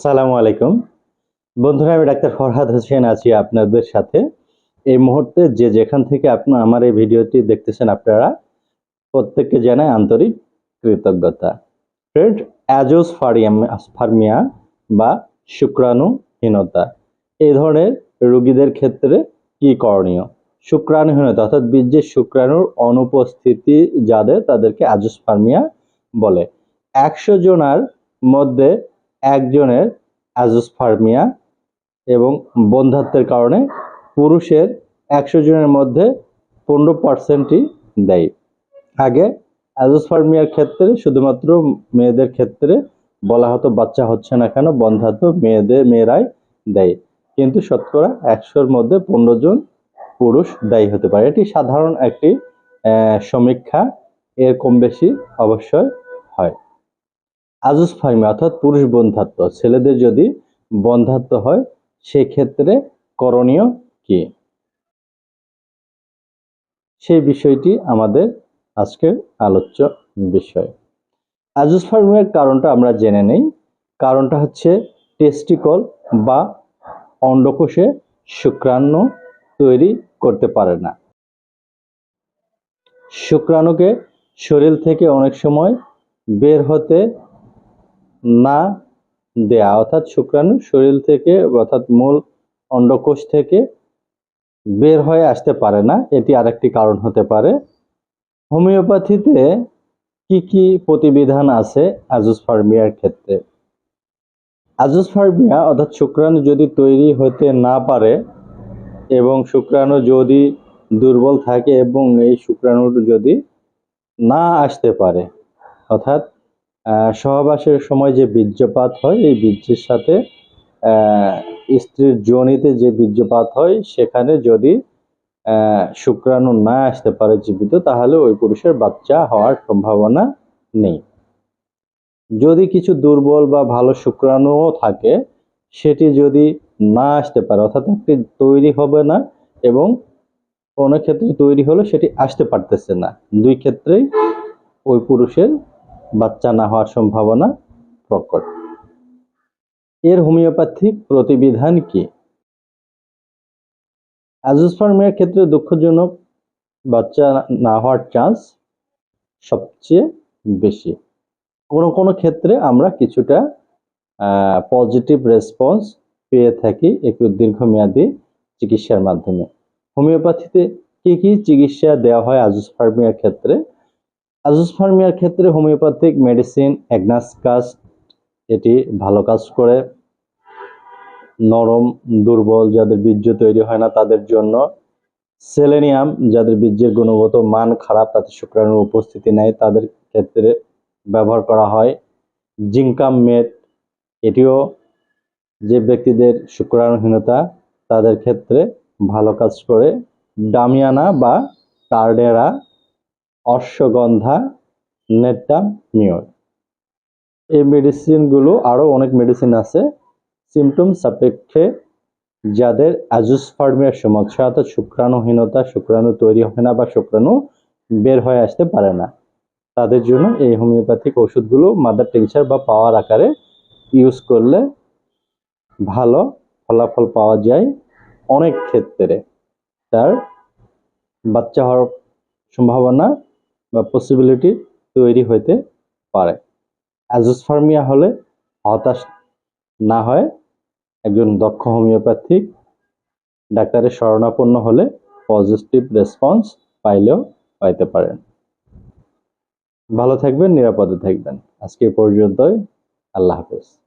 আসসালামু আলাইকুম। বন্ধুরা, আমি ডাক্তার ফরহাদ হোসেন আছি আপনাদের সাথে। এই মুহূর্তে যে যেখান থেকে আপনার আমার এই ভিডিওটি দেখতেছেন আপনারা, প্রত্যেককে জানাই আন্তরিক কৃতজ্ঞতা। ফ্রেন্ড অ্যাজোস ফার্মিয়া বা শুক্রাণুহীনতা, এই ধরনের রোগীদের ক্ষেত্রে কি করণীয়? শুক্রাণুহীনতা, অর্থাৎ বীর্যের শুক্রাণুর অনুপস্থিতি যাদের, তাদেরকে অ্যাজোস ফার্মিয়া বলে। একশো জনার মধ্যে একজনের অ্যাজোসফার্মিয়া এবং বন্ধাত্বের কারণে পুরুষের একশো জনের মধ্যে পনেরো পার্সেন্টই দেয়। আগে অ্যাজোসফার্মিয়ার ক্ষেত্রে শুধুমাত্র মেয়েদের ক্ষেত্রে বলা হতো, বাচ্চা হচ্ছে না কেন বন্ধাত্ম মেয়েদের, মেয়েরাই দেয়। কিন্তু শতকরা একশোর মধ্যে পনেরো জন পুরুষ দায়ী হতে পারে। এটি সাধারণ একটি সমীক্ষা, এর কম বেশি অবশ্যই হয়। আজুসফার্মিয়া অর্থাৎ পুরুষ বন্ধাত্ব ছেলেদের যদি বন্ধাত্ব হয়, সেক্ষেত্রে করণীয় কি? সেই বিষয়টি আমাদের আজকের আলোচ্য বিষয়। আজুস আজুসফার্মিয়ার কারণটা আমরা জেনে নেই। কারণটা হচ্ছে টেস্টিকল বা অন্ডকোষে শুক্রাণু তৈরি করতে পারে না। শুক্রাণুকে শরীর থেকে অনেক সময় বের হতে না দেয়া। অর্থাৎ শুক্রাণু শরীর থেকে, অর্থাৎ মূল অন্ডকোষ থেকে বের হয়ে আসতে পারে না। এটি আরেকটি কারণ হতে পারে। হোমিওপ্যাথিতে কি কি প্রতিবিধান আছে অ্যাজোসফার্মিয়ার ক্ষেত্রে? অ্যাজোসফার্মিয়া, অর্থাৎ শুক্রাণু যদি তৈরি হতে না পারে এবং শুক্রাণু যদি দুর্বল থাকে এবং এই শুক্রাণু যদি না আসতে পারে, অর্থাৎ সহবাসের সময় যে বীর্যপাত হয়, এই বীর্যের সাথে স্ত্রীর যোনিতে যে বীর্যপাত হয়, সেখানে যদি শুক্রাণু না আসতে পারে জীবিত, তাহলে ওই পুরুষের বাচ্চা হওয়ার সম্ভাবনা নেই। যদি কিছু দুর্বল বা ভালো শুক্রাণুও থাকে, সেটি যদি না আসতে পারে, অর্থাৎ একটি তৈরি হবে না এবং কোনো ক্ষেত্রে তৈরি হলে সেটি আসতে পারতেছে না, দুই ক্ষেত্রেই ওই পুরুষের বাচ্চা না হওয়ার সম্ভাবনা প্রকট। এর হোমিওপ্যাথিক প্রতিবিধান কি? অ্যাজোসপার্মিয়ার ক্ষেত্রে দুঃখজনক বাচ্চা না হওয়ার চান্স সবচেয়ে বেশি। কোনো কোনো ক্ষেত্রে আমরা কিছুটা পজিটিভ রেসপন্স পেয়ে থাকি একটু দীর্ঘমেয়াদী চিকিৎসার মাধ্যমে। হোমিওপ্যাথিতে কি কি চিকিৎসা দেওয়া হয় অ্যাজোসপার্মিয়ার ক্ষেত্রে? অ্যাজোসপার্মিয়ার ক্ষেত্রে হোমিওপ্যাথিক মেডিসিন অ্যাগনাস অ্যাগনাসকাস এটি ভালো কাজ করে। নরম, দুর্বল যাদের বীর্য তৈরি হয় না তাদের জন্য। সেলেনিয়াম যাদের বীর্যের গুণগত মান খারাপ তাতে শুক্রাণুর উপস্থিতি নেই, তাদের ক্ষেত্রে ব্যবহার করা হয়। জিঙ্কাম মেট এটিও যে ব্যক্তিদের শুক্রাণুহীনতা তাদের ক্ষেত্রে ভালো কাজ করে। ডামিয়ানা বা টার্ডেরা অশ্বগন্ধা নেট্টাম মিওর। এই মেডিসিনগুলো আরও অনেক মেডিসিন আছে। সিমটম সাপেক্ষে যাদের অ্যাজোসফার্মিয়ার সমস্যা অর্থাৎ শুক্রাণুহীনতা, শুক্রাণু তৈরি হয় না বা শুক্রাণু বের হয়ে আসতে পারে না। তাদের জন্য এই হোমিওপ্যাথিক ওষুধগুলো মাদার টিংচার বা পাওয়ার আকারে ইউজ করলে ভালো ফলাফল পাওয়া যায় অনেক ক্ষেত্রে। তার বাচ্চা হওয়ার সম্ভাবনা বা পসিবিলিটি তৈরি হতে পারে। অ্যাজোসফার্মিয়া হলে হতাশ না হয়, একজন দক্ষ হোমিওপ্যাথিক, ডাক্তারের শরণাপন্ন হলে পজিটিভ রেসপন্স পাইলেও পাইতে পারেন। ভালো থাকবেন, নিরাপদে থাকবেন। আজকে পর্যন্তই। আল্লাহ হাফেজ।